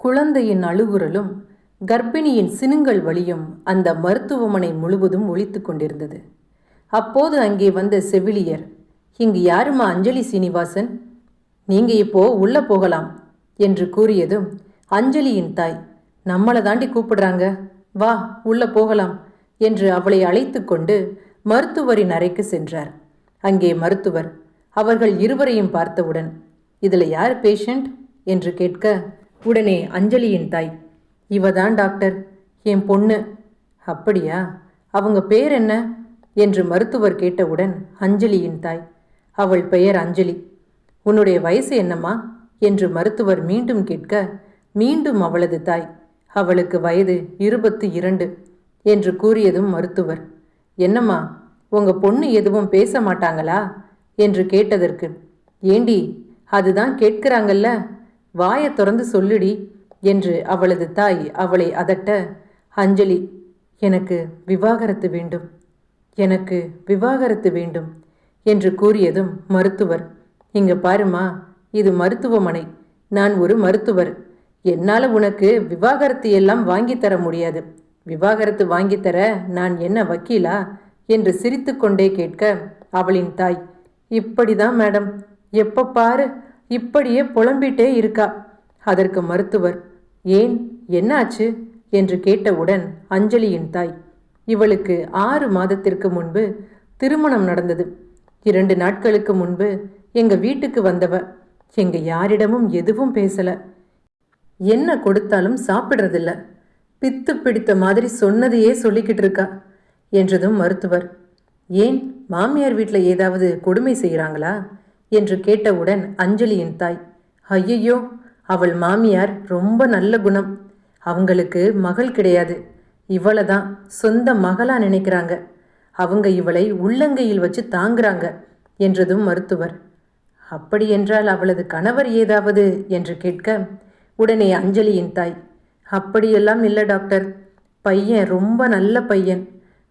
குழந்தையின் அழுகுரலும் கர்ப்பிணியின் சினுங்கள் வழியும் அந்த மருத்துவமனை முழுவதும் ஒழித்து கொண்டிருந்தது. அப்போது அங்கே வந்த செவிலியர் இங்கு யாருமா அஞ்சலி சீனிவாசன்? நீங்க இப்போ உள்ள போகலாம் என்று கூறியதும் அஞ்சலியின் தாய் நம்மளை தாண்டி கூப்பிடுறாங்க. வா உள்ள போகலாம் என்று அவளை அழைத்து கொண்டு மருத்துவரின் அறைக்கு சென்றார். அங்கே மருத்துவர் அவர்கள் இருவரையும் பார்த்தவுடன் இதில் யார் பேஷண்ட்? என்று கேட்க உடனே அஞ்சலியின் தாய் இவ தான் டாக்டர் என் பொண்ணு. அப்படியா? அவங்க பேர் என்ன? என்று மருத்துவர் கேட்டவுடன் அஞ்சலியின் தாய் அவள் பெயர் அஞ்சலி. உன்னுடைய வயசு என்னம்மா? என்று மருத்துவர் மீண்டும் கேட்க மீண்டும் அவளது தாய். அவளுக்கு வயது இருபத்து இரண்டு என்று கூறியதும் மருத்துவர் என்னம்மா உங்க பொண்ணு எதுவும் பேச மாட்டாங்களா? என்று கேட்டதற்கு ஏண்டி அதுதான் கேட்கிறாங்கல்ல? வாயை திறந்து சொல்லுடி என்று அவளது தாய் அவளை அதட்ட அஞ்சலி எனக்கு விவாகரத்து வேண்டும் எனக்கு விவாகரத்து வேண்டும் என்று கூறியதும் மருத்துவர் இங்க பாருமா இது மருத்துவமனை நான் ஒரு மருத்துவர் என்னால் உனக்கு விவாகரத்து எல்லாம் வாங்கித் தர முடியாது. விவாகரத்து வாங்கித்தர நான் என்ன வக்கீலா? என்று சிரித்துக்கொண்டே கேட்க அவளின் தாய் இப்படிதான் மேடம் எப்ப பாரு இப்படியே புலம்பிட்டே இருக்கா. அதற்கு மருத்துவர் ஏன் என்னாச்சு? என்று கேட்டவுடன் அஞ்சலியின் தாய் இவளுக்கு ஆறு மாதத்திற்கு முன்பு திருமணம் நடந்தது. இரண்டு நாட்களுக்கு முன்பு எங்க வீட்டுக்கு வந்தவ. எங்க யாரிடமும் எதுவும் பேசல. என்ன கொடுத்தாலும் சாப்பிடுறதில்ல. பித்து பிடித்த மாதிரி சொன்னதையே சொல்லிக்கிட்டு இருக்கா என்றதும் மருத்துவர் ஏன் மாமியார் வீட்டில் ஏதாவது கொடுமை செய்கிறாங்களா என்று கேட்டவுடன் அஞ்சலியின் தாய் ஐயையோ அவள் மாமியார் ரொம்ப நல்ல குணம். அவங்களுக்கு மகள் கிடையாது. இவளை தான் சொந்த மகளா நினைக்கிறாங்க. அவங்க இவளை உள்ளங்கையில் வச்சு தாங்குறாங்க என்றதும் மருத்துவர். அப்படியென்றால் அவளது கணவர் ஏதாவது? என்று கேட்க உடனே அஞ்சலியின் தாய் அப்படியெல்லாம் இல்லை டாக்டர். பையன் ரொம்ப நல்ல பையன்.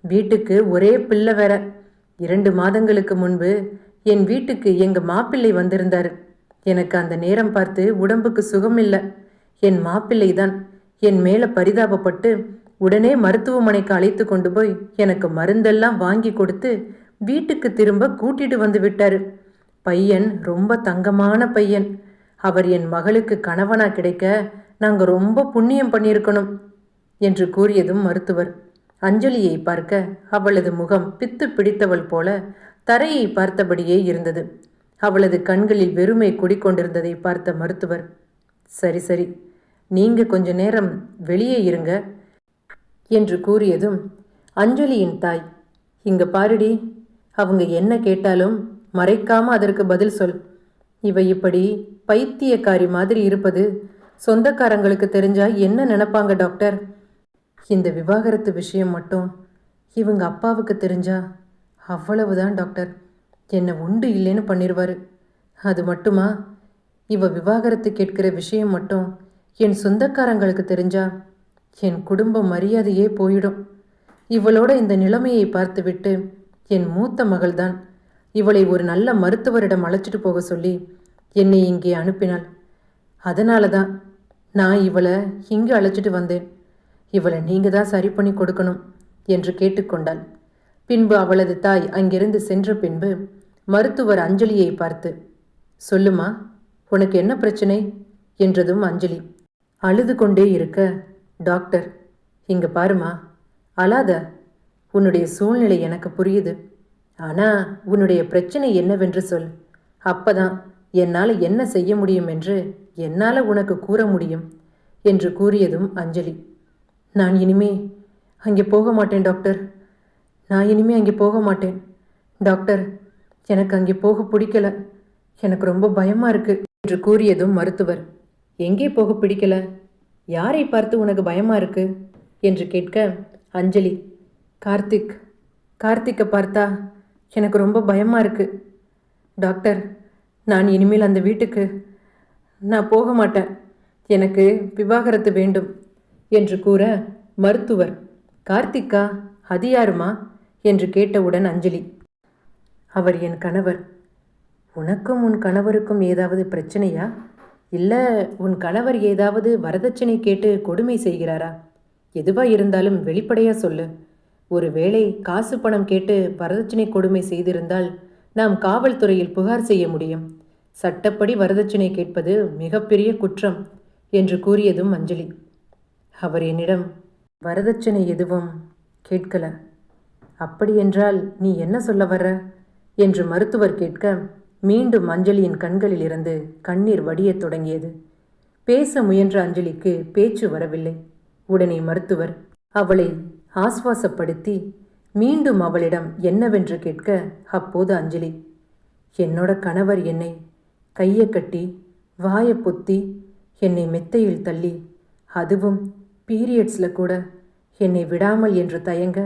வீட்டுக்கு ஒரே பிள்ளை வேற. இரண்டு மாதங்களுக்கு முன்பு என் வீட்டுக்கு எங்க மாப்பிள்ளை வந்திருந்தாரு. எனக்கு அந்த நேரம் பார்த்து உடம்புக்கு சுகமில்லை. என் மாப்பிள்ளை தான் என் மேல பரிதாபப்பட்டு உடனே மருத்துவமனைக்கு அழைத்து கொண்டு போய் எனக்கு மருந்தெல்லாம் வாங்கி கொடுத்து வீட்டுக்கு திரும்ப கூட்டிட்டு வந்து விட்டாரு. பையன் ரொம்ப தங்கமான பையன். அவர் என் மகளுக்கு கணவனா கிடைக்க நாங்க ரொம்ப புண்ணியம் பண்ணியிருக்கணும் என்று கூறியதும் மருத்துவர். அஞ்சலியை பார்க்க அவளது முகம் பித்து பிடித்தவள் போல தரையை பார்த்தபடியே இருந்தது. அவளது கண்களில் வெறுமை குடிக்கொண்டிருந்ததை பார்த்த மருத்துவர் சரி சரி நீங்க கொஞ்ச நேரம் வெளியே இருங்க என்று கூறியதும் அஞ்சலியின் தாய் இங்க பாருடி அவங்க என்ன கேட்டாலும் மறைக்காம அதற்கு பதில் சொல். இவ இப்படி பைத்தியக்காரி மாதிரி இருப்பது சொந்தக்காரங்களுக்கு தெரிஞ்சா என்ன நினைப்பாங்க டாக்டர்? இந்த விவாகரத்து விஷயம் மட்டும் இவங்க அப்பாவுக்கு தெரிஞ்சா அவ்வளவுதான் டாக்டர். என்னை உண்டு இல்லைன்னு பண்ணிடுவாரு அது மட்டுமா? இவ விவாகரத்து கேட்கிற விஷயம் மட்டும் என் சொந்தக்காரங்களுக்கு தெரிஞ்சா என் குடும்ப மரியாதையே போயிடும். இவளோட இந்த நிலைமையை பார்த்துவிட்டு என் மூத்த மகள்தான் இவளை ஒரு நல்ல மருத்துவரிடம் அழைச்சிட்டு போக சொல்லி என்னை இங்கே அனுப்பினாள். அதனால தான் நான் இவளை இங்கு அழைச்சிட்டு வந்தேன். இவளை நீங்கள் தான் சரி பண்ணி கொடுக்கணும் என்று கேட்டுக்கொண்டாள். பின்பு அவளது தாய் அங்கிருந்து சென்ற பின்பு மருத்துவர் அஞ்சலியை பார்த்து சொல்லுமா உனக்கு என்ன பிரச்சனை? என்றதும் அஞ்சலி அழுது கொண்டே இருக்க டாக்டர் இங்க பாருமா அழாத உன்னுடைய சூழ்நிலை எனக்கு புரியுது ஆனா உன்னுடைய பிரச்சனை என்னவென்று சொல் அப்பதான் என்னால் என்ன செய்ய முடியும் என்று என்னால் உனக்கு கூற முடியும் என்று கூறியதும் அஞ்சலி நான் இனிமே அங்கே போக மாட்டேன் டாக்டர். நான் இனிமே அங்கே போக மாட்டேன். டாக்டர் எனக்கு அங்கே போக பிடிக்கல. எனக்கு ரொம்ப பயமா இருக்கு என்று கூறியதும் மருத்துவர் எங்கே போக பிடிக்கல? யாரை பார்த்து உனக்கு பயமா இருக்கு? என்று கேட்க அஞ்சலி கார்த்திக் கார்த்திக்கை பார்த்தா எனக்கு ரொம்ப பயமா இருக்கு. டாக்டர் நான் இனிமேல் அந்த வீட்டுக்கு நான் போக மாட்டேன். எனக்கு விவாகரத்து வேண்டும் என்று கூற மருத்துவர் கார்த்திக்கா அது யாருமா என்று கேட்டவுடன் அஞ்சலி அவர் என் கணவர். உனக்கும் உன் கணவருக்கும் ஏதாவது பிரச்சனையா? இல்லை உன் கணவர் ஏதாவது வரதட்சணை கேட்டு கொடுமை செய்கிறாரா? எதுவா இருந்தாலும் வெளிப்படையா சொல்லு. ஒருவேளை காசு பணம் கேட்டு வரதட்சணை கொடுமை செய்திருந்தால் நாம் காவல்துறையில் புகார் செய்ய முடியும். சட்டப்படி வரதட்சணை கேட்பது மிகப்பெரிய குற்றம் என்று கூறியதும் அஞ்சலி அவர் என்னிடம் வரதட்சணை எதுவும் கேட்கல. அப்படியென்றால் நீ என்ன சொல்ல வர்ற? என்று மருத்துவர் கேட்க மீண்டும் அஞ்சலியின் கண்களில் இருந்து கண்ணீர் வடியத் தொடங்கியது. பேச முயன்ற அஞ்சலிக்கு பேச்சு வரவில்லை. உடனே மருத்துவர் அவளை ஆஸ்வாசப்படுத்தி மீண்டும் அவளிடம் என்னவென்று கேட்க அப்போது அஞ்சலி என்னோட கணவர் என்னை கையை கட்டி வாயை பொத்தி என்னை மெத்தையில் தள்ளி அதுவும் பீரியட்ஸில் கூட என்னை விடாமல் என்று தயங்க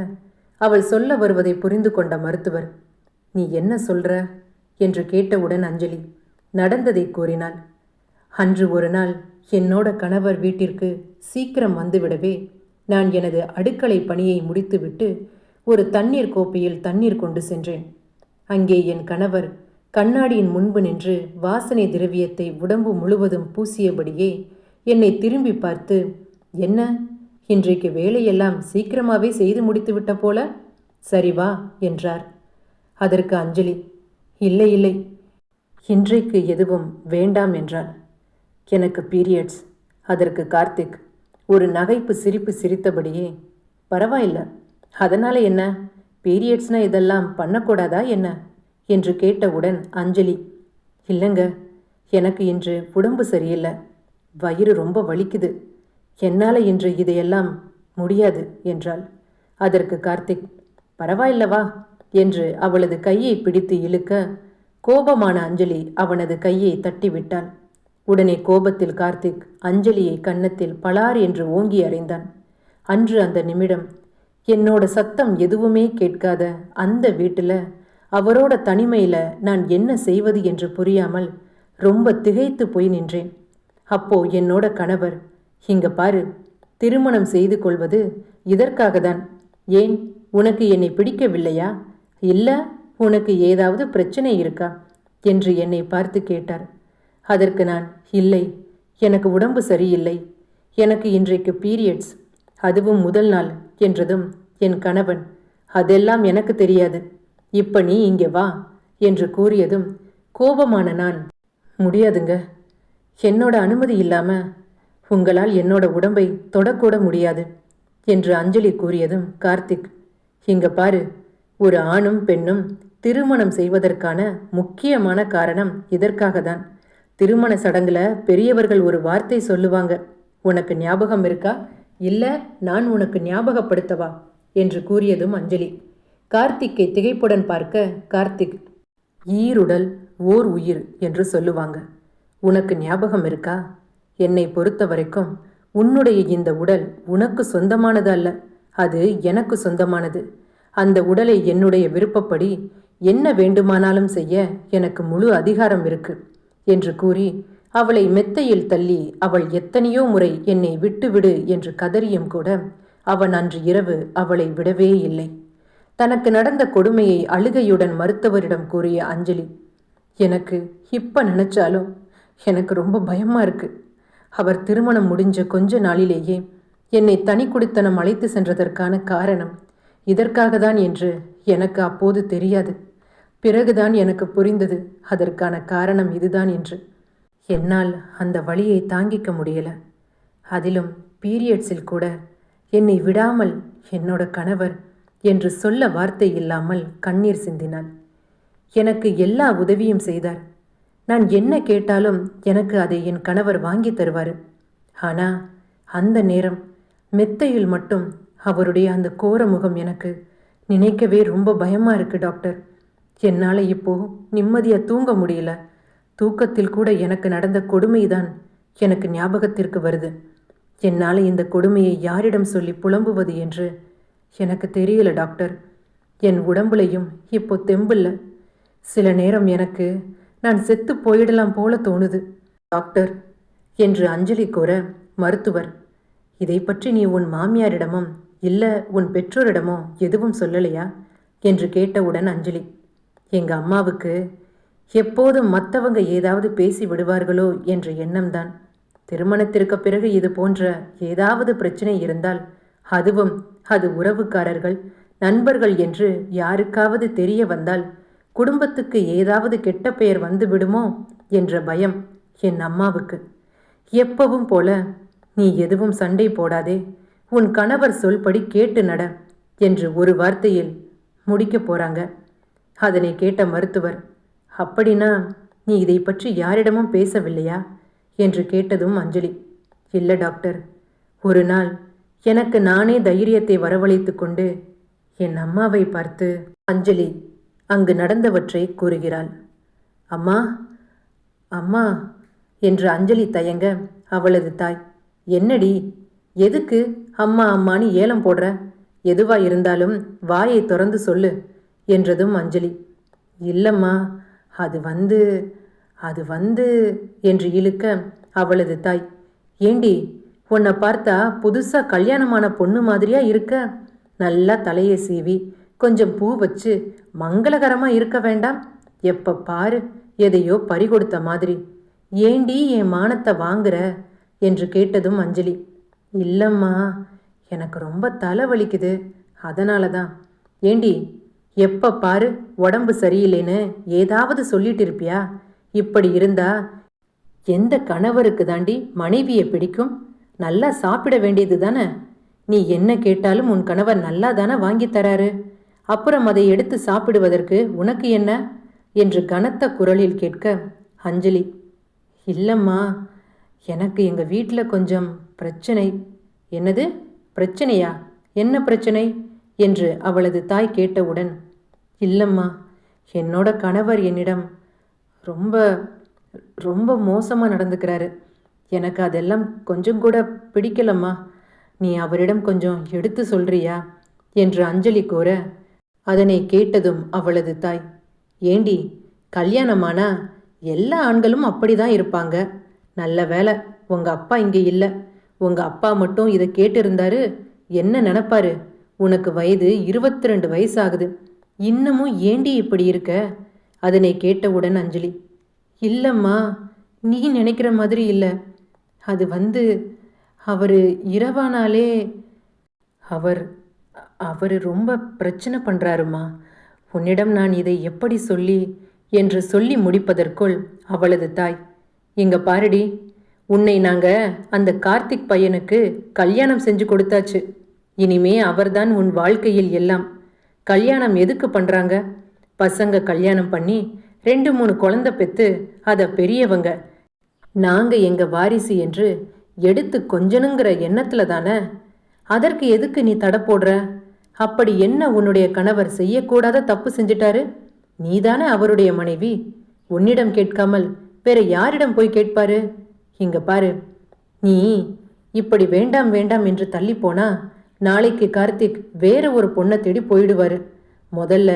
அவள் சொல்ல வருவதை புரிந்து கொண்ட மருத்துவர் நீ என்ன சொல்ற? என்று கேட்டவுடன் அஞ்சலி நடந்ததை கூறினாள். அன்று ஒரு நாள் என்னோட கணவர் வீட்டிற்கு சீக்கிரம் வந்துவிடவே நான் எனது அடுக்களை பணியை முடித்துவிட்டு ஒரு தண்ணீர் கோப்பையில் தண்ணீர் கொண்டு சென்றேன். அங்கே என் கணவர் கண்ணாடியின் முன்பு நின்று வாசனை திரவியத்தை உடம்பு முழுவதும் பூசியபடியே என்னை திரும்பி பார்த்து என்ன? இன்றைக்கு வேலையெல்லாம் சீக்கிரமாகவே செய்து முடித்துவிட்ட போல சரி வா என்றார். அதற்கு அஞ்சலி இல்லை இல்லை இன்றைக்கு எதுவும் வேண்டாம் என்றாள். எனக்கு பீரியட்ஸ் அதற்கு கார்த்திக் ஒரு நகைப்பு சிரிப்பு சிரித்தபடியே பரவாயில்ல அதனால் என்ன பீரியட்ஸ்னா இதெல்லாம் பண்ணக்கூடாதா என்ன என்று கேட்டவுடன் அஞ்சலி இல்லைங்க எனக்கு இன்று உடம்பு சரியில்லை வயிறு ரொம்ப வலிக்குது என்னால் இன்று இதையெல்லாம் முடியாது என்றாள். அதற்கு கார்த்திக் பரவாயில்லவா? என்று அவளது கையை பிடித்து இழுக்க கோபமான அஞ்சலி அவனது கையை தட்டிவிட்டாள். உடனே கோபத்தில் கார்த்திக் அஞ்சலியை கன்னத்தில் பலார் என்று ஓங்கி அறைந்தான். அன்று அந்த நிமிடம் என்னோட சத்தம் எதுவுமே கேட்காத அந்த வீட்டில் அவரோட தனிமையில் நான் என்ன செய்வது என்று புரியாமல் ரொம்ப திகைத்து போய் நின்றேன். அப்போ என்னோட கணவர் இங்க பாரு திருமணம் செய்து கொள்வது இதற்காக தான் ஏன் உனக்கு என்னை பிடிக்கவில்லையா? இல்ல உனக்கு ஏதாவது பிரச்சனை இருக்கா? என்று என்னை பார்த்து கேட்டார். அதற்கு நான் இல்லை எனக்கு உடம்பு சரியில்லை. எனக்கு இன்றைக்கு பீரியட்ஸ் அதுவும் முதல் நாள் என்றதும் என் கணவன் அதெல்லாம் எனக்கு தெரியாது. இப்ப நீ இங்கே வா என்று கூறியதும் கோபமான நான் முடியாதுங்க. என்னோட அனுமதி இல்லாம உங்களால் என்னோட உடம்பை தொடக்கூட முடியாது என்று அஞ்சலி கூறியதும் கார்த்திக். இங்க பாரு ஒரு ஆணும் பெண்ணும் திருமணம் செய்வதற்கான முக்கியமான காரணம் இதற்காக தான் திருமண சடங்குல பெரியவர்கள் ஒரு வார்த்தை சொல்லுவாங்க உனக்கு ஞாபகம் இருக்கா? இல்ல நான் உனக்கு ஞாபகப்படுத்தவா? என்று கூறியதும் அஞ்சலி. கார்த்திக்கை திகைப்புடன் பார்க்க கார்த்திக் ஈருடல் ஓர் உயிர் என்று சொல்லுவாங்க. உனக்கு ஞாபகம் இருக்கா? என்னை பொறுத்த வரைக்கும் உன்னுடைய இந்த உடல் உனக்கு சொந்தமானது அல்ல அது எனக்கு சொந்தமானது. அந்த உடலை என்னுடைய விருப்பப்படி என்ன வேண்டுமானாலும் செய்ய எனக்கு முழு அதிகாரம் இருக்கு என்று கூறி அவளை மெத்தையில் தள்ளி அவள் எத்தனையோ முறை என்னை விட்டுவிடு என்று கதறியும் கூட அவன் அன்று இரவு அவளை விடவே இல்லை. தனக்கு நடந்த கொடுமையை அழுகையுடன் மருத்துவரிடம் கூறிய அஞ்சலி எனக்கு இப்ப நினைச்சாலும் எனக்கு ரொம்ப பயமா இருக்கு. அவர் திருமணம் முடிஞ்ச கொஞ்ச நாளிலேயே என்னை தனி குடித்தனம் அழைத்து சென்றதற்கான காரணம் இதற்காக தான் என்று எனக்கு அப்போது தெரியாது. பிறகுதான் எனக்கு புரிந்தது அதற்கான காரணம் இதுதான் என்று. என்னால் அந்த வழியை தாங்கிக்க முடியல. அதிலும் பீரியட்ஸில் கூட என்னை விடாமல் என்னோட கணவர் என்று சொல்ல வார்த்தை இல்லாமல் கண்ணீர் சிந்தினாள் எனக்கு எல்லா உதவியும் செய்தார். நான் என்ன கேட்டாலும் எனக்கு அதை என் கணவர் வாங்கி தருவார். ஆனா அந்த நேரம் மெத்தையில் மட்டும் அவருடைய அந்த கோர முகம் எனக்கு நினைக்கவே ரொம்ப பயமா இருக்கு டாக்டர். என்னால் இப்போ நிம்மதியாக தூங்க முடியல. தூக்கத்தில் கூட எனக்கு நடந்த கொடுமைதான் எனக்கு ஞாபகத்திற்கு வருது. என்னால் இந்த கொடுமையை யாரிடம் சொல்லி புலம்புவது என்று எனக்கு தெரியல டாக்டர். என் உடம்புலையும் இப்போ தெம்பில்ல. சில நேரம் எனக்கு நான் செத்து போயிடலாம் போல தோணுது. டாக்டர் என்று அஞ்சலி கூற மருத்துவர் இதை பற்றி நீ உன் மாமியாரிடமும் இல்ல உன் பெற்றோரிடமோ எதுவும் சொல்லலையா? என்று கேட்டவுடன் அஞ்சலி எங்க அம்மாவுக்கு எப்போதும் மற்றவங்க ஏதாவது பேசி விடுவார்களோ என்ற எண்ணம்தான். திருமணத்திற்கு பிறகு இது போன்ற ஏதாவது பிரச்சனை இருந்தால் அதுவும் அது உறவுக்காரர்கள் நண்பர்கள் என்று யாருக்காவது தெரிய வந்தால் குடும்பத்துக்கு ஏதாவது கெட்ட பெயர் வந்துவிடுமோ என்ற பயம் என் அம்மாவுக்கு. எப்பவும் போல நீ எதுவும் சண்டை போடாதே. உன் கணவர் சொல்படி கேட்டு நட என்று ஒரு வார்த்தையில் முடிக்கப் போறாங்க. அதனை கேட்ட மருத்துவர் அப்படின்னா நீ இதை பற்றி யாரிடமும் பேசவில்லையா? என்று கேட்டதும் அஞ்சலி இல்லை டாக்டர். ஒரு நாள் எனக்கு நானே தைரியத்தை வரவழைத்து கொண்டு என் அம்மாவை பார்த்து அஞ்சலி அங்கு நடந்தவற்றை கூறுகிறாள். அம்மா அம்மா என்று அஞ்சலி தயங்க அவளது தாய். என்னடி எதுக்கு அம்மா அம்மான்னு ஏலம் போடுற? எதுவா இருந்தாலும் வாயை திறந்து சொல்லு என்றதும் அஞ்சலி. இல்லம்மா அது வந்து அது வந்து என்று இழுக்க அவளது தாய். ஏண்டி உன்னை பார்த்தா புதுசா கல்யாணமான பொண்ணு மாதிரியா இருக்க? நல்லா தலையை சீவி கொஞ்சம் பூ வச்சு மங்களகரமா இருக்க வேண்டாம். எப்ப பாரு எதையோ பறி கொடுத்த மாதிரி. ஏண்டி என் மானத்தை வாங்குற? என்று கேட்டதும் அஞ்சலி. இல்லம்மா எனக்கு ரொம்ப தலை வலிக்குது. அதனால தான் ஏண்டி எப்ப பாரு உடம்பு சரியில்லைன்னு ஏதாவது சொல்லிட்டு இருப்பியா? இப்படி இருந்தா எந்த கணவருக்கு தாண்டி மனைவியை பிடிக்கும்? நல்லா சாப்பிட வேண்டியது தானே? நீ என்ன கேட்டாலும் உன் கணவர் நல்லா தானே வாங்கி தராரு? அப்புறம் அதை எடுத்து சாப்பிடுவதற்கு உனக்கு என்ன? என்று கனத்த குரலில் கேட்க அஞ்சலி இல்லைம்மா எனக்கு எங்கள் வீட்டில் கொஞ்சம் பிரச்சனை. என்னது? பிரச்சனையா? என்ன பிரச்சனை? என்று அவளது தாய் கேட்டவுடன் இல்லைம்மா என்னோட கணவர் என்னிடம் ரொம்ப ரொம்ப மோசமாக நடந்துக்கிறாரு. எனக்கு அதெல்லாம் கொஞ்சம் கூட பிடிக்கலம்மா. நீ அவரிடம் கொஞ்சம் எடுத்து சொல்றியா? என்று அஞ்சலி கூற அதனை கேட்டதும் அவளது தாய் ஏண்டி கல்யாணமானா எல்லா ஆண்களும் அப்படிதான் இருப்பாங்க. நல்ல வேலை உங்க அப்பா இங்கே இல்லை. உங்க அப்பா மட்டும் இதை கேட்டிருந்தாரு. என்ன நினப்பாரு? உனக்கு வயது இருபத்தி ரெண்டு வயசாகுது. இன்னமும் ஏண்டி இப்படி இருக்க? அதனை கேட்டவுடன் அஞ்சலி இல்லைம்மா நீ நினைக்கிற மாதிரி இல்லை. அது வந்து அவர் இரவானாலே அவர் அவர் ரொம்ப பிரச்சனை பண்ணுறாருமா உன்னிடம் நான் இதை எப்படி சொல்லி என்று சொல்லி முடிப்பதற்குள் அவளது தாய் எங்க பாருடி உன்னை நாங்க அந்த கார்த்திக் பையனுக்கு கல்யாணம் செஞ்சு கொடுத்தாச்சு. இனிமே அவர்தான் உன் வாழ்க்கையில் எல்லாம். கல்யாணம் எதுக்கு பண்றாங்க? பசங்க கல்யாணம் பண்ணி ரெண்டு மூணு குழந்தை பெத்து அத பெரியவங்க. நாங்க எங்க வாரிசு என்று எடுத்து கொஞ்சணுங்கிற எண்ணத்துல தானே? அதற்கு எதுக்கு நீ தடை போடுற? அப்படி என்ன உன்னுடைய கணவர் செய்யக்கூடாத தப்பு செஞ்சிட்டாரு? நீதானே அவருடைய மனைவி. உன்னிடம் கேட்காமல் வேற யாரிடம் போய் கேட்பாரு? இங்க பாரு. நீ இப்படி வேண்டாம் வேண்டாம் என்று தள்ளி போனா நாளைக்கு கார்த்திக் வேற ஒரு பொண்ணை தேடி போயிடுவாரு. முதல்ல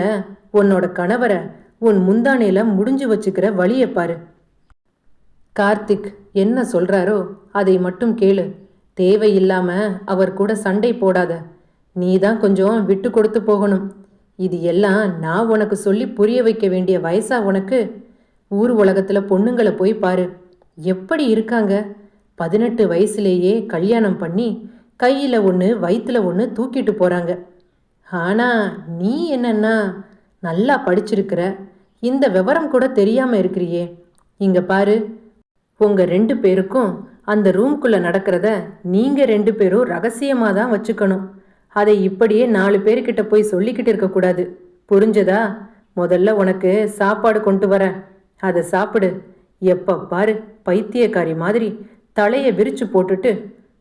உன்னோட கணவரை உன் முந்தானையில முடிஞ்சு வச்சுக்கிற வழியை பாரு. கார்த்திக் என்ன சொல்றாரோ அதை மட்டும் கேளு. தேவையில்லாம அவர் கூட சண்டை போடாத. நீ தான் கொஞ்சம் விட்டு கொடுத்து போகணும். இது எல்லாம் நான் உனக்கு சொல்லி புரிய வைக்க வேண்டிய வயசா உனக்கு? ஊர் உலகத்துல பொண்ணுங்களை போய் பாரு. எப்படி இருக்காங்க? பதினெட்டு வயசுலேயே கல்யாணம் பண்ணி கையில் ஒன்று வயிற்றுல ஒன்று தூக்கிட்டு போகிறாங்க ஆனால் நீ என்னன்னா நல்லா படிச்சிருக்கிற. இந்த விவரம் கூட தெரியாமல் இருக்கிறியே. இங்கே பாரு. உங்கள் ரெண்டு பேருக்கும் அந்த ரூம்குள்ளே நடக்கிறத நீங்கள் ரெண்டு பேரும் ரகசியமாக தான் வச்சுக்கணும். அதை இப்படியே நாலு பேர்கிட்ட போய் சொல்லிக்கிட்டு இருக்கக்கூடாது புரிஞ்சதா? முதல்ல உனக்கு சாப்பாடு கொண்டு வரேன் அதை சாப்பிடு. எப்போ பாரு பைத்தியக்காரி மாதிரி தலையை விரிச்சு போட்டுட்டு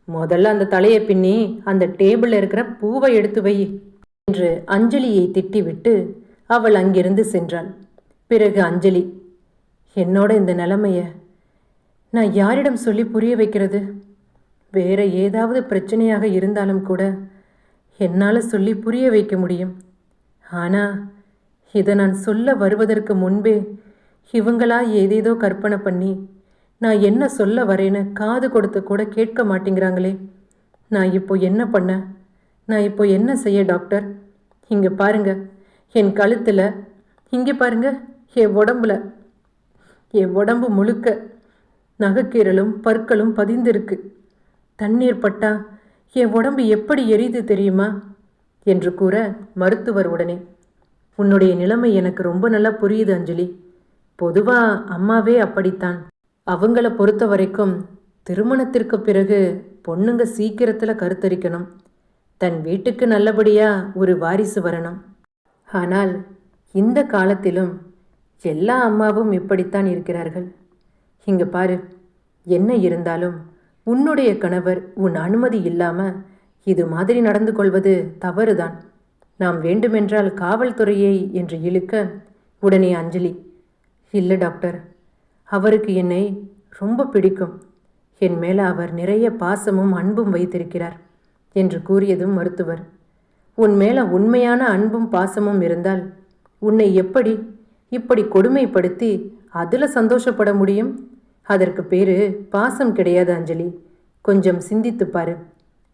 முதல்ல அந்த தலையை பின்னி அந்த டேபிளில் இருக்கிற பூவை எடுத்து வை என்று அஞ்சலியை திட்டிவிட்டு அவள் அங்கிருந்து சென்றாள். பிறகு அஞ்சலி என்னோட இந்த நிலைமைய நான் யாரிடம் சொல்லி புரிய வைக்கிறது? வேற ஏதாவது பிரச்சனையாக இருந்தாலும் கூட என்னால் சொல்லி புரிய வைக்க முடியும். ஆனால் இதை நான் சொல்ல வருவதற்கு முன்பே இவங்களா ஏதேதோ கற்பனை பண்ணி நான் என்ன சொல்ல வரேன்னு காது கொடுத்து கூட கேட்க மாட்டேங்கிறாங்களே. நான் இப்போ என்ன பண்ண? நான் இப்போ என்ன செய்ய டாக்டர்? இங்கே பாருங்க. என் கழுத்தில் இங்கே பாருங்க. என் உடம்புல. என் உடம்பு முழுக்க நகைக்கீரலும் பற்களும் பதிந்திருக்கு. தண்ணீர் பட்டா என் உடம்பு எப்படி எரியுது தெரியுமா? என்று கூற மருத்துவர் உடனே உன்னுடைய நிலைமை எனக்கு ரொம்ப நல்லா புரியுது அஞ்சலி. பொதுவா அம்மாவே அப்படித்தான். அவங்கள பொறுத்த வரைக்கும் திருமணத்திற்கு பிறகு பொண்ணுங்க சீக்கிரத்தில் கருத்தரிக்கணும். தன் வீட்டுக்கு நல்லபடியா ஒரு வாரிசு வரணும். ஆனால் இந்த காலத்திலும் எல்லா அம்மாவும் இப்படித்தான் இருக்கிறார்கள். இங்கே பாரு என்ன இருந்தாலும் உன்னுடைய கணவர் உன் அனுமதி இல்லாம இது மாதிரி நடந்து கொள்வது தவறுதான். நாம் வேண்டுமென்றால் காவல்துறையை என்று இழுக்க உடனே அஞ்சலி இல்லை டாக்டர் அவருக்கு என்னை ரொம்ப பிடிக்கும். என் மேல அவர் நிறைய பாசமும் அன்பும் வைத்திருக்கிறார் என்று கூறியதும் மருத்துவர். உன் மேல உண்மையான அன்பும் பாசமும் இருந்தால் உன்னை எப்படி இப்படி கொடுமைப்படுத்தி அதில் சந்தோஷப்பட முடியும்? அதற்கு பேரு பாசம் கிடையாது அஞ்சலி. கொஞ்சம் சிந்தித்துப் பாரு.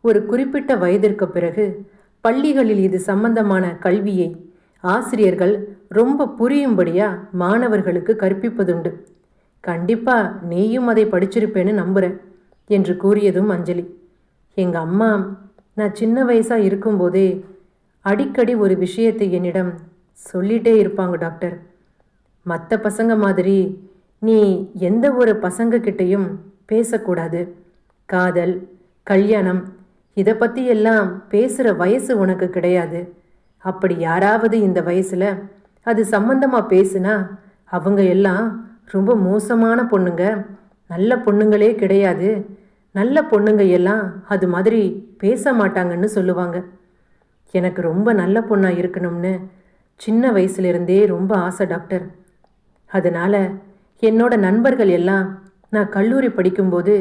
ஒரு குறிப்பிட்ட வயதிற்கு பிறகு பள்ளிகளில் இது சம்பந்தமான கல்வியை ஆசிரியர்கள் ரொம்ப புரியும்படியா மாணவர்களுக்கு கற்பிப்பதுண்டு. கண்டிப்பா நீயும் அதை படிச்சிருப்பேன்னு நம்புறேன் என்று கூறியதும் அஞ்சலி. எங்க அம்மா நான் சின்ன வயசா இருக்கும்போதே அடிக்கடி ஒரு விஷயத்தை என்னிடம் சொல்லிட்டே இருப்பாங்க டாக்டர். மற்ற பசங்க மாதிரி நீ எந்த ஒரு பசங்கக்கிட்டேயும் பேசக்கூடாது. காதல் கல்யாணம் இதை பற்றி எல்லாம் பேசுகிற வயசு உனக்கு கிடையாது. அப்படி யாராவது இந்த வயசில் அது சம்பந்தமாக பேசுனா அவங்க எல்லாம் ரொம்ப மோசமான பொண்ணுங்க. நல்ல பொண்ணுங்களே கிடையாது. நல்ல பொண்ணுங்க எல்லாம் அது மாதிரி பேச மாட்டாங்கன்னு சொல்லுவாங்க. எனக்கு ரொம்ப நல்ல பொண்ணாக இருக்கணும்னு சின்ன வயசுலேருந்தே ரொம்ப ஆசை டாக்டர். அதனால் என்னோட நண்பர்கள் எல்லாம் நான் கல்லூரி படிக்கும்போது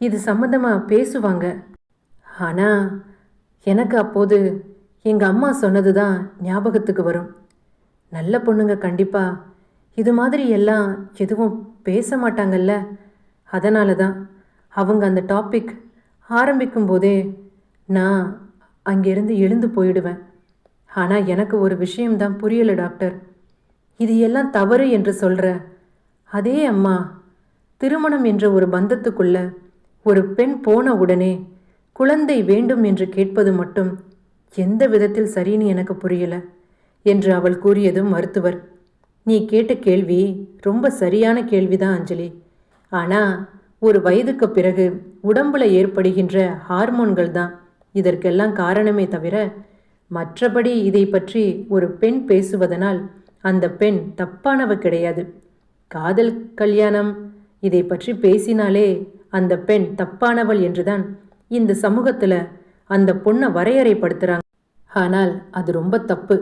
இது சம்மந்தமாக பேசுவாங்க. ஆனால் எனக்கு அப்போது எங்கள் அம்மா சொன்னது தான் ஞாபகத்துக்கு வரும். நல்ல பொண்ணுங்க கண்டிப்பாக இது மாதிரி எல்லாம் எதுவும் பேச மாட்டாங்கல்ல. அதனால தான் அவங்க அந்த டாபிக் ஆரம்பிக்கும் போதே நான் அங்கேருந்து எழுந்து போயிடுவேன். ஆனால் எனக்கு ஒரு விஷயம்தான் புரியலை டாக்டர். இது எல்லாம் தவறு என்று சொல்கிற அதே அம்மா திருமணம் என்ற ஒரு பந்தத்துக்குள்ள ஒரு பெண் போன உடனே குழந்தை வேண்டும் என்று கேட்பது மட்டும் எந்த விதத்தில் சரின்னு எனக்கு புரியல என்று அவள் கூறியதும் மருத்துவர். நீ கேட்ட கேள்வி ரொம்ப சரியான கேள்விதான் அஞ்சலி. ஆனா ஒரு வயதுக்கு பிறகு உடம்புல ஏற்படுகின்ற ஹார்மோன்கள் தான் இதற்கெல்லாம் காரணமே தவிர மற்றபடி இதை பற்றி ஒரு பெண் பேசுவதனால் அந்த பெண் தப்பானவ கிடையாது. காதல் கல்யாணம். இதை பற்றி பேசினாலே அந்த பெண் தப்பானவள் என்றுதான் இந்த சமூகத்தில் அந்த பொண்ணை வரையறைப்படுத்துகிறாங்க ஆனால் அது ரொம்ப தப்பு.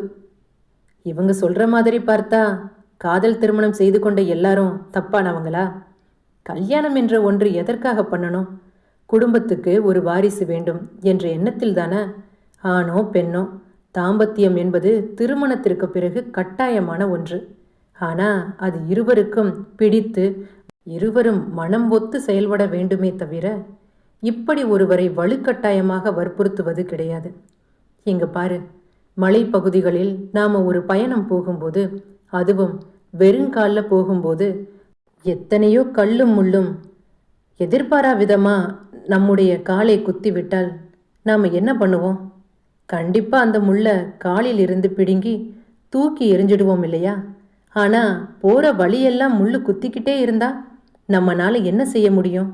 இவங்க சொல்கிற மாதிரி பார்த்தா காதல் திருமணம் செய்து கொண்ட எல்லாரும் தப்பானவங்களா? கல்யாணம் என்ற ஒன்று எதற்காக பண்ணணும்? குடும்பத்துக்கு ஒரு வாரிசு வேண்டும் என்ற எண்ணத்தில் தானே? ஆணோ பெண்ணோ தாம்பத்தியம் என்பது திருமணத்திற்கு பிறகு கட்டாயமான ஒன்று. ஆனால் அது இருவருக்கும் பிடித்து இருவரும் மனம் ஒத்து செயல்பட வேண்டுமே தவிர இப்படி ஒருவரை வலுக்கட்டாயமாக வற்புறுத்துவது கிடையாது. இங்க பாரு மலைப்பகுதிகளில் நாம் ஒரு பயணம் போகும்போது அதுவும் வெறுங்காலில் போகும்போது எத்தனையோ கல்லும் முள்ளும் எதிர்பாரா விதமா நம்முடைய காலை குத்தி விட்டால் நாம் என்ன பண்ணுவோம்? கண்டிப்பாக அந்த முள்ளை காலில் இருந்து பிடுங்கி தூக்கி எரிஞ்சிடுவோம் இல்லையா? ஆனால் போகிற வழியெல்லாம் முள்ளு குத்திக்கிட்டே இருந்தா நம்மனால என்ன செய்ய முடியும்?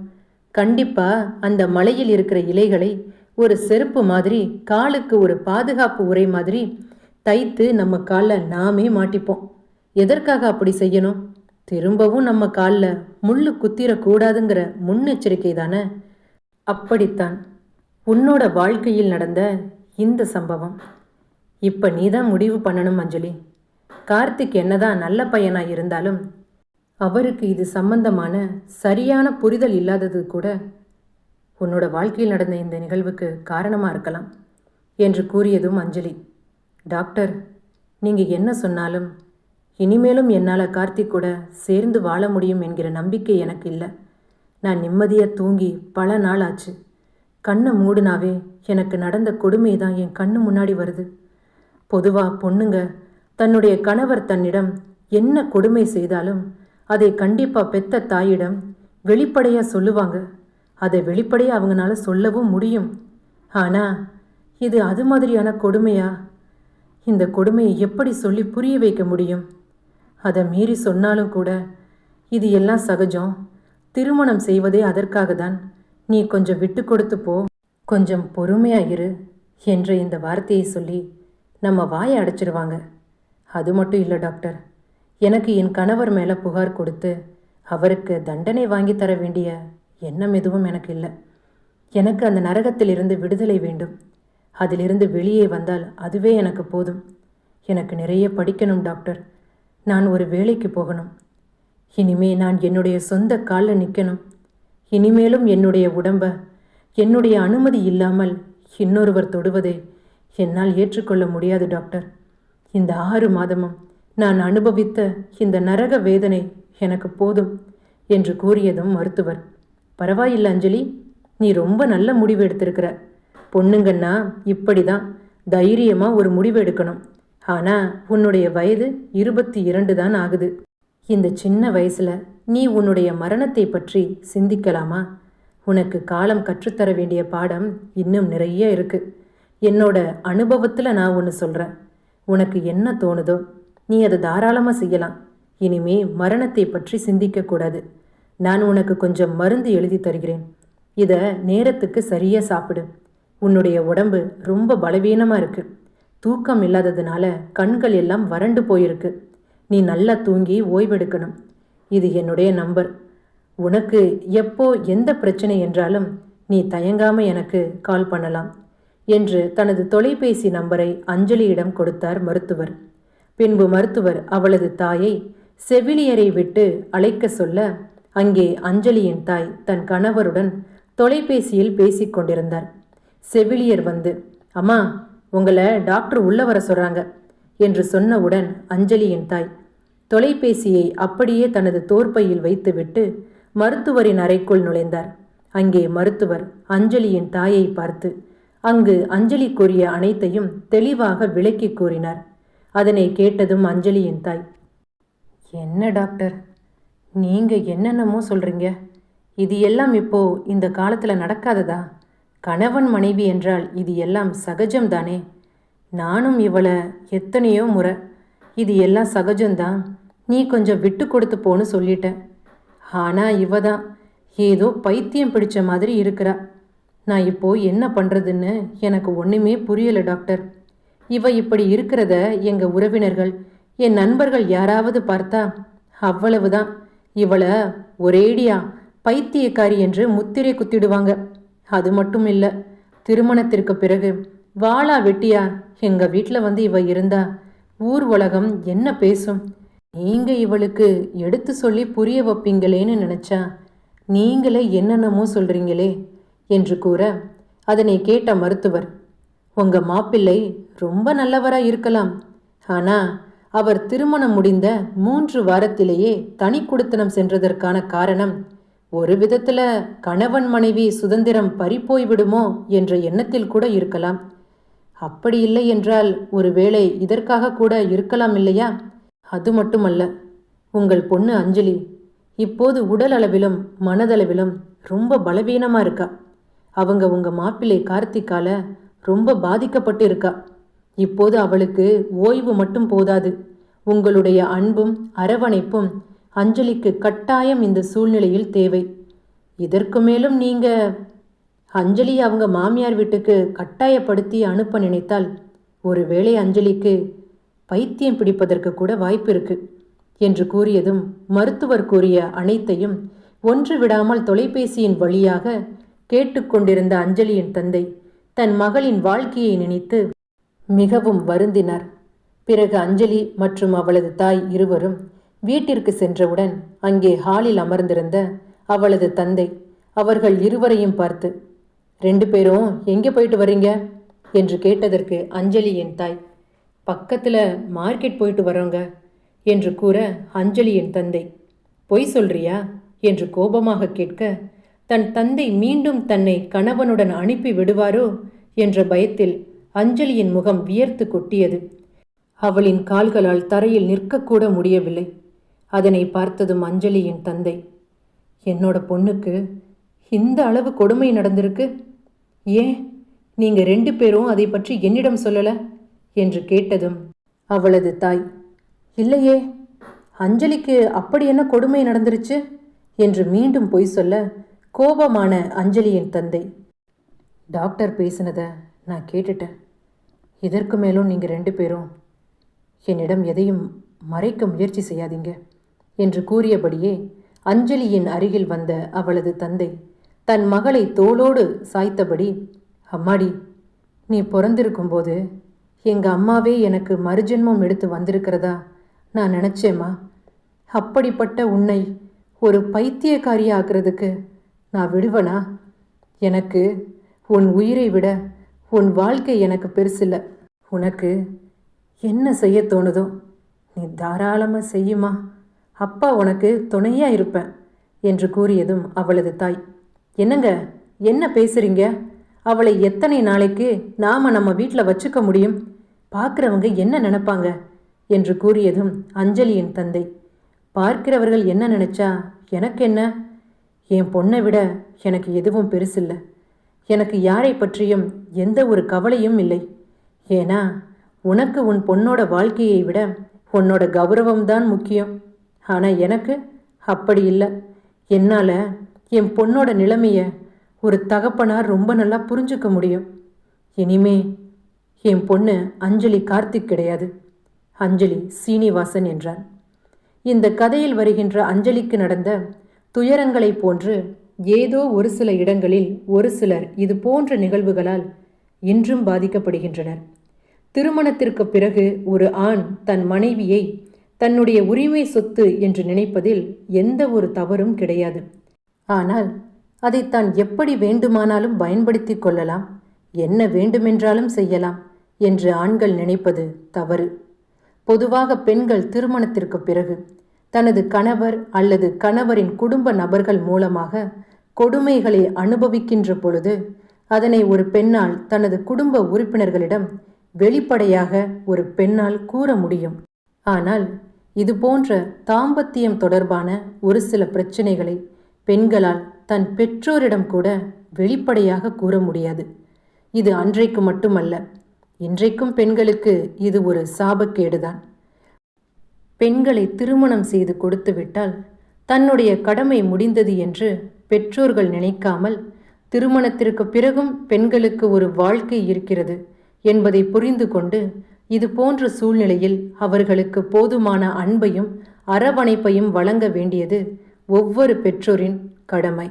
கண்டிப்பாக அந்த மலையில் இருக்கிற இலைகளை ஒரு செருப்பு மாதிரி காலுக்கு ஒரு பாதுகாப்பு உரை மாதிரி தைத்து நம்ம காலில் நாமே மாட்டிப்போம். எதற்காக அப்படி செய்யணும்? திரும்பவும் நம்ம காலில் முள்ளு குத்திரக்கூடாதுங்கிற முன்னெச்சரிக்கை தானே? அப்படித்தான். உன்னோட வாழ்க்கையில் நடந்த இந்த சம்பவம். இப்போ நீ தான் முடிவு பண்ணணும் அஞ்சலி. கார்த்திக் என்னதான் நல்ல பையனாக இருந்தாலும் அவருக்கு இது சம்பந்தமான சரியான புரிதல் இல்லாதது கூட உன்னோட வாழ்க்கையில் நடந்த இந்த நிகழ்வுக்கு காரணமாக இருக்கலாம் என்று கூறியதும் அஞ்சலி. டாக்டர் நீங்கள் என்ன சொன்னாலும் இனிமேலும் என்னால் கார்த்திக் கூட சேர்ந்து வாழ முடியும் என்கிற நம்பிக்கை எனக்கு இல்லை. நான் நிம்மதியாக தூங்கி பல நாள் ஆச்சு. கண்ணை மூடுனாவே எனக்கு நடந்த கொடுமை தான் என் கண்ணு முன்னாடி வருது. பொதுவாக பொண்ணுங்க தன்னுடைய கணவர் தன்னிடம் என்ன கொடுமை செய்தாலும் அதை கண்டிப்பா பெத்த தாயிடம் வெளிப்படையா சொல்லுவாங்க. அதை வெளிப்படையா அவங்கனால சொல்லவும் முடியும். ஆனா இது அது மாதிரியான கொடுமையா? இந்த கொடுமையை எப்படி சொல்லி புரிய வைக்க முடியும்? அதை மீறி சொன்னாலும் கூட இது எல்லாம் சகஜம். திருமணம் செய்வதே அதற்காக தான் நீ கொஞ்சம் விட்டு கொடுத்து போ கொஞ்சம் பொறுமையா இரு என்ற இந்த வார்த்தையை சொல்லி நம்ம வாயை அடைச்சிருவாங்க. அது மட்டும் இல்லை டாக்டர். எனக்கு என் கணவர் மேலே புகார் கொடுத்து அவருக்கு தண்டனை வாங்கி தர வேண்டிய எண்ணம் எதுவும் எனக்கு இல்லை. எனக்கு அந்த நரகத்திலிருந்து விடுதலை வேண்டும். அதிலிருந்து வெளியே வந்தால் அதுவே எனக்கு போதும். எனக்கு நிறைய படிக்கணும் டாக்டர். நான் ஒரு வேலைக்கு போகணும். இனிமே நான் என்னுடைய சொந்த காலில் நிற்கணும் இனிமேலும் என்னுடைய உடம்ப என்னுடைய அனுமதி இல்லாமல் இன்னொருவர் தொடுவதை என்னால் ஏற்றுக்கொள்ள முடியாது டாக்டர். இந்த ஆறு மாதமும் நான் அனுபவித்த இந்த நரக வேதனை எனக்கு போதும் என்று கூறியதும் மருத்துவர். பரவாயில்ல அஞ்சலி நீ ரொம்ப நல்ல முடிவு எடுத்திருக்கிற. பொண்ணுங்கன்னா இப்படி தான் தைரியமாக ஒரு முடிவு எடுக்கணும். ஆனால் உன்னுடைய வயது இருபத்தி இரண்டு தான் ஆகுது. இந்த சின்ன வயசுல நீ உன்னுடைய மரணத்தை பற்றி சிந்திக்கலாமா? உனக்கு காலம் கற்றுத்தர வேண்டிய பாடம் இன்னும் நிறைய இருக்கு. என்னோட அனுபவத்தில் நான் ஒன்று சொல்கிறேன் உனக்கு என்ன தோணுதோ நீ அதை தாராளமாக செய்யலாம். இனிமே மரணத்தை பற்றி சிந்திக்கக்கூடாது நான் உனக்கு கொஞ்சம் மருந்து எழுதி தருகிறேன். இதை நேரத்துக்கு சரியாக சாப்பிடு. உன்னுடைய உடம்பு ரொம்ப பலவீனமாக இருக்கு. தூக்கம் இல்லாததுனால கண்கள் எல்லாம் வறண்டு போயிருக்கு. நீ நல்லா தூங்கி ஓய்வெடுக்கணும். இது என்னுடைய நம்பர். உனக்கு எப்போ எந்த பிரச்சனை என்றாலும் நீ தயங்காமல் எனக்கு கால் பண்ணலாம். என்று தனது தொலைபேசி நம்பரை அஞ்சலியிடம் கொடுத்தார் மருத்துவர். பின்பு மருத்துவர் அவளது தாயை செவிலியரை விட்டு அழைக்க சொல்ல அங்கே அஞ்சலியின் தாய் தன் கணவருடன் தொலைபேசியில் பேசிக்கொண்டிருந்தார் செவிலியர் வந்து அம்மா உங்களை டாக்டர் உள்ள வர சொல்றாங்க என்று சொன்னவுடன் அஞ்சலியின் தாய் தொலைபேசியை அப்படியே தனது தோற்பையில் வைத்துவிட்டு மருத்துவரின் அறைக்குள் நுழைந்தார். அங்கே மருத்துவர் அஞ்சலியின் தாயை பார்த்து அங்கு அஞ்சலி கூறிய அனைத்தையும் தெளிவாக விளக்கி கூறினார். அதனை கேட்டதும் அஞ்சலியின் தாய் என்ன டாக்டர்? நீங்க என்னென்னமோ சொல்றீங்க. இது எல்லாம் இப்போ இந்த காலத்துல நடக்காததா? கணவன் மனைவி என்றால் இது எல்லாம் சகஜம்தானே நானும் இவளை எத்தனையோ முறை இது எல்லாம் சகஜம்தான் நீ கொஞ்சம் விட்டு கொடுத்து போன்னு சொல்லிட்டேன். ஆனால் இவ தான் ஏதோ பைத்தியம் பிடிச்ச மாதிரி இருக்கிறா. நான் இப்போ என்ன பண்ணுறதுன்னு எனக்கு ஒன்றுமே புரியலை டாக்டர். இவ இப்படி இருக்கிறத எங்கள் உறவினர்கள் என் நண்பர்கள் யாராவது பார்த்தா அவ்வளவுதான். இவளை ஒரேடியா பைத்தியக்காரி என்று முத்திரை குத்திடுவாங்க. அது மட்டும் இல்லை திருமணத்திற்கு பிறகு வாளா வெட்டியா எங்கள் வீட்டில் வந்து இவ இருந்தா ஊர் உலகம் என்ன பேசும்? நீங்க இவளுக்கு எடுத்து சொல்லி புரிய வைப்பீங்களேன்னு நினச்சா நீங்களே என்னென்னமோ சொல்றீங்களே. என்று கூற அதனை கேட்ட மருத்துவர் உங்க மாப்பிள்ளை ரொம்ப நல்லவரா இருக்கலாம். ஆனா அவர் திருமணம் முடிந்த மூன்று வாரத்திலேயே தனி குடுத்தனம் சென்றதற்கான காரணம் ஒரு விதத்துல கணவன் மனைவி சுதந்திரம் பறிப்போய் விடுமோ என்ற எண்ணத்தில் கூட இருக்கலாம். அப்படி இல்லை என்றால் ஒருவேளை இதற்காக கூட இருக்கலாம் இல்லையா? அது மட்டுமல்ல உங்கள் பொண்ணு அஞ்சலி இப்போது உடல் அளவிலும் மனதளவிலும் ரொம்ப பலவீனமாக இருக்கா? அவங்க உங்கள் மாப்பிள்ளை கார்த்திக்கால ரொம்ப பாதிக்கப்பட்டு இருக்கா இப்போது அவளுக்கு ஓய்வு மட்டும் போதாது. உங்களுடைய அன்பும் அரவணைப்பும் அஞ்சலிக்கு கட்டாயம் இந்த சூழ்நிலையில் தேவை. இதற்கு மேலும் நீங்க அஞ்சலி அவங்க மாமியார் வீட்டுக்கு கட்டாயப்படுத்தி அனுப்ப நினைத்தால் ஒருவேளை அஞ்சலிக்கு பைத்தியம் பிடிப்பதற்கு கூட வாய்ப்பு இருக்கு என்று கூறியதும் மருத்துவர் கூறிய அனைத்தையும் ஒன்று விடாமல் தொலைபேசியின் வழியாக கேட்டுக்கொண்டிருந்த அஞ்சலியின் தந்தை தன் மகளின் வாழ்க்கையை நினைத்து மிகவும் வருந்தினார். பிறகு அஞ்சலி மற்றும் அவளது தாய் இருவரும் வீட்டிற்கு சென்றவுடன் அங்கே ஹாலில் அமர்ந்திருந்த அவளது தந்தை அவர்கள் இருவரையும் பார்த்து ரெண்டு பேரும் எங்கே போயிட்டு வரீங்க என்று கேட்டதற்கு அஞ்சலியின் தாய் பக்கத்தில் மார்க்கெட் போயிட்டு வரோங்க என்று கூற அஞ்சலியின் தந்தை பொய் சொல்றியா? என்று கோபமாக கேட்க தன் தந்தை மீண்டும் தன்னை கணவனுடன் அனுப்பி விடுவாரோ என்ற பயத்தில் அஞ்சலியின் முகம் வியர்த்து கொட்டியது. அவளின் கால்களால் தரையில் நிற்கக்கூட முடியவில்லை. அதனை பார்த்ததும் அஞ்சலியின் தந்தை என்னோட பொண்ணுக்கு இந்த அளவு கொடுமை நடந்திருக்கு? ஏன் நீங்க ரெண்டு பேரும் அதை பற்றி என்னிடம் சொல்லல? என்று கேட்டதும் அவளது தாய் இல்லையே அஞ்சலிக்கு அப்படி என்ன கொடுமை நடந்துருச்சு? என்று மீண்டும் பொய் சொல்ல கோபமான அஞ்சலியின் தந்தை. டாக்டர் பேசினதை நான் கேட்டுட்டேன். இதற்கு மேலும் நீங்கள் ரெண்டு பேரும் என்னிடம் எதையும் மறைக்க முயற்சி செய்யாதீங்க என்று கூறியபடியே அஞ்சலியின் அருகில் வந்த அவளது தந்தை தன் மகளை தோளோடு சாய்த்தபடி அம்மாடி நீ பிறந்திருக்கும்போது எங்கள் அம்மாவே எனக்கு மறுஜென்மம் எடுத்து வந்திருக்கிறதா நான் நினச்சேம்மா. அப்படிப்பட்ட உன்னை ஒரு பைத்தியக்காரியாக்குறதுக்கு நான் விடுவனா? எனக்கு உன் உயிரை விட உன் வாழ்க்கை எனக்கு பெருசில்லை. உனக்கு என்ன செய்ய தோணுதோ நீ தாராளமாக செய்யுமா? அப்பா உனக்கு துணையாக இருப்பேன் என்று கூறியதும் அவளது தாய். என்னங்க என்ன பேசுறீங்க? அவளை எத்தனை நாளைக்கு நாம் நம்ம வீட்டில் வச்சுக்க முடியும்? பார்க்குறவங்க என்ன நினப்பாங்க? என்று கூறியதும் அஞ்சலியின் தந்தை. பார்க்கிறவர்கள் என்ன நினைச்சா எனக்கு என்ன? என் பொண்ணை விட எனக்கு எதுவும் பெருசில்லை. எனக்கு யாரை பற்றியும் எந்த ஒரு கவலையும் இல்லை. ஏன்னா உனக்கு உன் பொண்ணோட வாழ்க்கையை விட உன்னோட கௌரவம்தான் முக்கியம். ஆனால் எனக்கு அப்படி இல்லை. என்னால் என் பொண்ணோட நிலைமைய ஒரு தகப்பனார் ரொம்ப நல்லா புரிஞ்சுக்க முடியும். இனிமே என் பொண்ணு அஞ்சலி கார்த்திக் கிடையாது. அஞ்சலி சீனிவாசன் என்றான். இந்த கதையில் வருகின்ற அஞ்சலிக்கு நடந்த துயரங்களைப் போன்று ஏதோ ஒரு சில இடங்களில் ஒரு சிலர் இது போன்ற நிகழ்வுகளால் இன்றும் பாதிக்கப்படுகின்றனர். திருமணத்திற்கு பிறகு ஒரு ஆண் தன் மனைவியை தன்னுடைய உரிமை சொத்து என்று நினைப்பதில் எந்த ஒரு தவறும் கிடையாது. ஆனால் அதை தான் எப்படி வேண்டுமானாலும் பயன்படுத்தி கொள்ளலாம் என்ன வேண்டுமென்றாலும் செய்யலாம் என்று ஆண்கள் நினைப்பது தவறு. பொதுவாக பெண்கள் திருமணத்திற்கு பிறகு தனது கணவர் அல்லது கணவரின் குடும்ப நபர்கள் மூலமாக கொடுமைகளை அனுபவிக்கின்ற பொழுது அதனை ஒரு பெண்ணால் தனது குடும்ப உறுப்பினர்களிடம் வெளிப்படையாக ஒரு பெண்ணால் கூற முடியும். ஆனால் இது போன்ற தாம்பத்தியம் தொடர்பான ஒரு சில பிரச்சனைகளை பெண்களால் தன் பெற்றோரிடம் கூட வெளிப்படையாக கூற முடியாது. இது அன்றைக்கு மட்டுமல்ல இன்றைக்கும் பெண்களுக்கு இது ஒரு சாபக்கேடுதான். பெண்களை திருமணம் செய்து கொடுத்துவிட்டால் தன்னுடைய கடமை முடிந்தது என்று பெற்றோர்கள் நினைக்காமல் திருமணத்திற்கு பிறகும் பெண்களுக்கு ஒரு வாழ்க்கை இருக்கிறது என்பதை புரிந்து கொண்டு இது போன்ற சூழ்நிலையில் அவர்களுக்கு போதுமான அன்பையும் அரவணைப்பையும் வழங்க வேண்டியது ஒவ்வொரு பெற்றோரின் கடமை.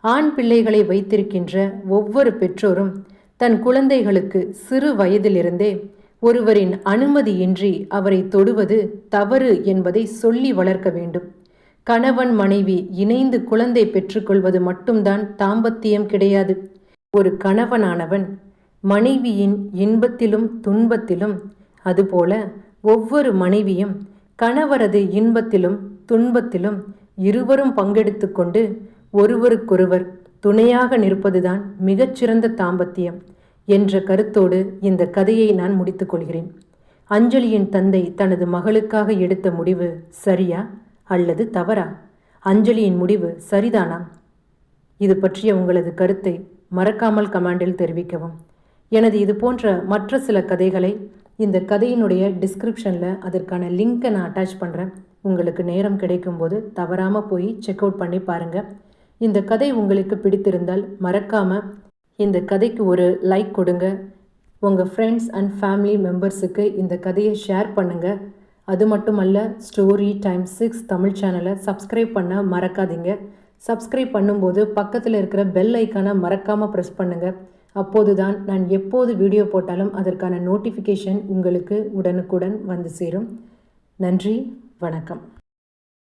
ஆண் பிள்ளைகளை வைத்திருக்கின்ற ஒவ்வொரு பெற்றோரும் தன் குழந்தைகளுக்கு சிறு வயதிலிருந்தே ஒருவரின் அனுமதியின்றி அவரை தொடுவது தவறு என்பதை சொல்லி வளர்க்க வேண்டும். கணவன் மனைவி இணைந்து குழந்தை பெற்றுக்கொள்வது மட்டும்தான் தாம்பத்தியம் கிடையாது. ஒரு கணவனானவன் மனைவியின் இன்பத்திலும் துன்பத்திலும் அதுபோல ஒவ்வொரு மனைவியும் கணவரது இன்பத்திலும் துன்பத்திலும் இருவரும் பங்கெடுத்து கொண்டு ஒருவருக்கொருவர் துணையாக நிற்பதுதான் மிகச்சிறந்த தாம்பத்தியம். என்ற கருத்தோடு இந்த கதையை நான் முடித்துக்கொள்கிறேன் அஞ்சலியின் தந்தை தனது மகளுக்காக எடுத்த முடிவு சரியா அல்லது தவறா? அஞ்சலியின் முடிவு சரிதானா? இது பற்றிய உங்களது கருத்தை மறக்காமல் கமாண்டில் தெரிவிக்கவும். எனது இது போன்ற மற்ற சில கதைகளை இந்த கதையினுடைய டிஸ்கிரிப்ஷனில் அதற்கான லிங்க்கை நான் அட்டாச் பண்ணுறேன் உங்களுக்கு நேரம் கிடைக்கும்போது தவறாமல் போய் செக் அவுட் பண்ணி பாருங்கள் இந்த கதை உங்களுக்கு பிடித்திருந்தால் மறக்காமல் இந்த கதைக்கு ஒரு லைக் கொடுங்க. உங்கள் ஃப்ரெண்ட்ஸ் அண்ட் ஃபேமிலி மெம்பர்ஸுக்கு இந்த கதையை ஷேர் பண்ணுங்கள் அது மட்டுமல்ல ஸ்டோரி டைம் சிக்ஸ் தமிழ் சேனலை சப்ஸ்கிரைப் பண்ண மறக்காதீங்க. சப்ஸ்கிரைப் பண்ணும்போது பக்கத்தில் இருக்கிற பெல் ஐக்கானை மறக்காமல் ப்ரெஸ் பண்ணுங்கள் அப்போது தான் நான் எப்போது வீடியோ போட்டாலும் அதற்கான நோட்டிஃபிகேஷன் உங்களுக்கு உடனுக்குடன் வந்து சேரும். நன்றி வணக்கம்.